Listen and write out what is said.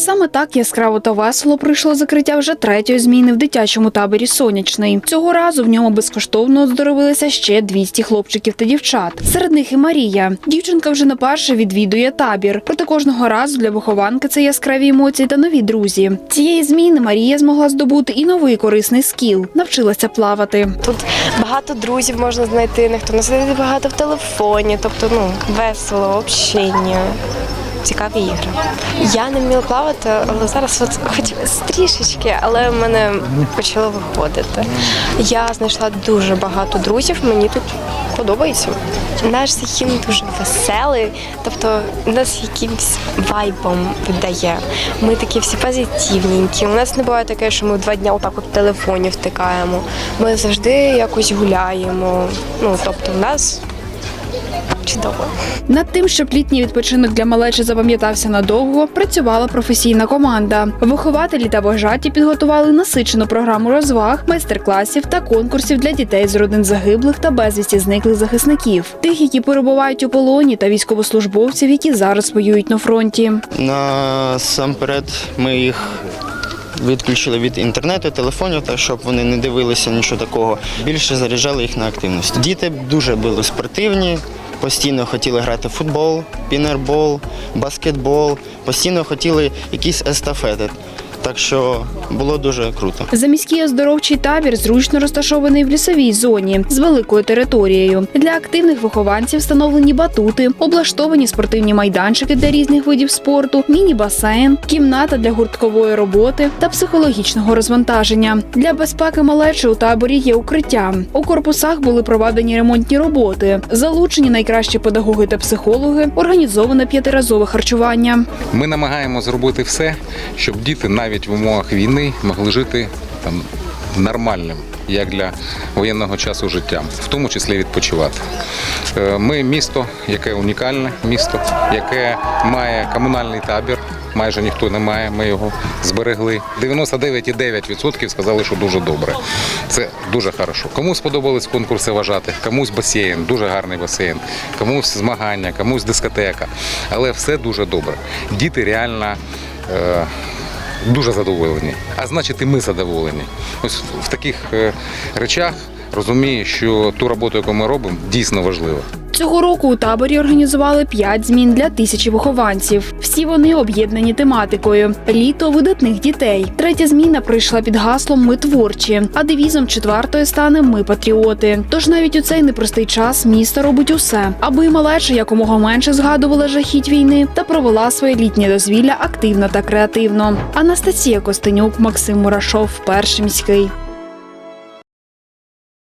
Саме так яскраво та весело пройшло закриття вже третьої зміни в дитячому таборі Сонячний. Цього разу в ньому безкоштовно оздоровилися ще 200 хлопчиків та дівчат. Серед них і Марія. Дівчинка вже не перше відвідує табір. Проте кожного разу для вихованки це яскраві емоції та нові друзі. Цієї зміни Марія змогла здобути і новий корисний скіл. Навчилася плавати. Тут багато друзів можна знайти, ніхто не сидить багато в телефоні, тобто ну весело, общення. Цікаві ігри. Я не вміла плавати, але зараз от хотілося трішечки, але в мене почало виходити. Я знайшла дуже багато друзів, мені тут подобається. Наш захід дуже веселий, тобто нас якимсь вайбом віддає. Ми такі всі позитивненькі. У нас не буває таке, що ми два дні отак от в телефоні втикаємо. Ми завжди якось гуляємо. Ну тобто, в нас чудово. Над тим, щоб літній відпочинок для малечі запам'ятався надовго, працювала професійна команда. Вихователі та вожаті підготували насичену програму розваг, майстер-класів та конкурсів для дітей з родин загиблих та безвісті зниклих захисників, тих, які перебувають у полоні, та військовослужбовців, які зараз воюють на фронті. Насамперед ми їх відключили від інтернету, телефонів, так щоб вони не дивилися нічого такого. Більше заряджали їх на активність. Діти дуже були спортивні, постійно хотіли грати в футбол, пінербол, баскетбол, постійно хотіли якісь естафети. Так що було дуже круто. Заміський оздоровчий табір зручно розташований в лісовій зоні з великою територією. Для активних вихованців встановлені батути, облаштовані спортивні майданчики для різних видів спорту, міні-басейн, кімната для гурткової роботи та психологічного розвантаження. Для безпеки малечі у таборі є укриття. У корпусах були проведені ремонтні роботи, залучені найкращі педагоги та психологи, організоване п'ятиразове харчування. Ми намагаємо зробити все, щоб діти навіть в умовах війни могли жити там нормальним, як для воєнного часу життям, в тому числі відпочивати. Е, Ми місто, яке унікальне місто, яке має комунальний табір. Майже ніхто не має, ми його зберегли. 99,9% сказали, що дуже добре. Це дуже хорошо. Комусь сподобались конкурси вважати, комусь басейн, дуже гарний басейн, комусь змагання, комусь дискотека. Але все дуже добре. Діти реально. Е- Дуже задоволені, а значить, і ми задоволені. Ось в таких е, речах розумію, що ту роботу, яку ми робимо, дійсно важлива. Цього року у таборі організували п'ять змін для тисячі вихованців. Всі вони об'єднані тематикою літо видатних дітей. Третя зміна прийшла під гаслом Ми творчі, а девізом четвертої стане Ми патріоти. Тож навіть у цей непростий час місто робить усе, аби малеча якомога менше згадувала жахіть війни та провела своє літнє дозвілля активно та креативно. Анастасія Костенюк, Максим Мурашов, перший міський.